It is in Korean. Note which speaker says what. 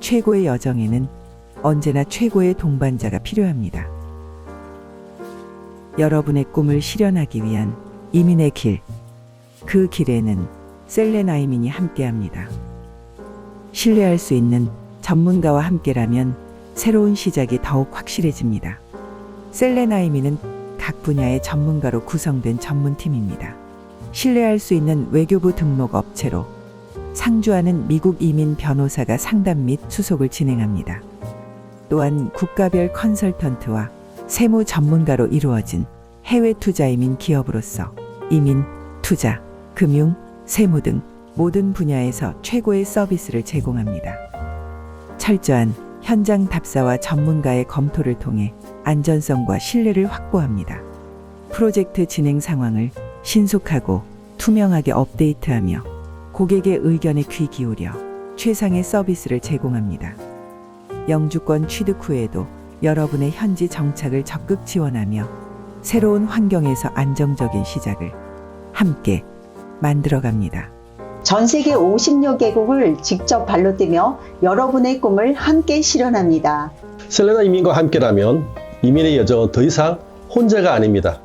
Speaker 1: 최고의 여정에는 언제나 최고의 동반자가 필요합니다. 여러분의 꿈을 실현하기 위한 이민의 길. 그 길에는 셀레나이민이 함께합니다. 신뢰할 수 있는 전문가와 함께라면 새로운 시작이 더욱 확실해집니다. 셀레나이민은 각 분야의 전문가로 구성된 전문팀입니다. 신뢰할 수 있는 외교부 등록 업체로 상주하는 미국 이민 변호사가 상담 및 수속을 진행합니다. 또한 국가별 컨설턴트와 세무 전문가로 이루어진 해외 투자 이민 기업으로서 이민, 투자, 금융, 세무 등 모든 분야에서 최고의 서비스를 제공합니다. 철저한 현장 답사와 전문가의 검토를 통해 안전성과 신뢰를 확보합니다. 프로젝트 진행 상황을 신속하고 투명하게 업데이트하며 고객의 의견에 귀 기울여 최상의 서비스를 제공합니다. 영주권 취득 후에도 여러분의 현지 정착을 적극 지원하며 새로운 환경에서 안정적인 시작을 함께 만들어 갑니다.
Speaker 2: 전 세계 50여 개국을 직접 발로 뛰며 여러분의 꿈을 함께 실현합니다.
Speaker 3: 셀레나 이민과 함께라면 이민의 여정은 더 이상 혼자가 아닙니다.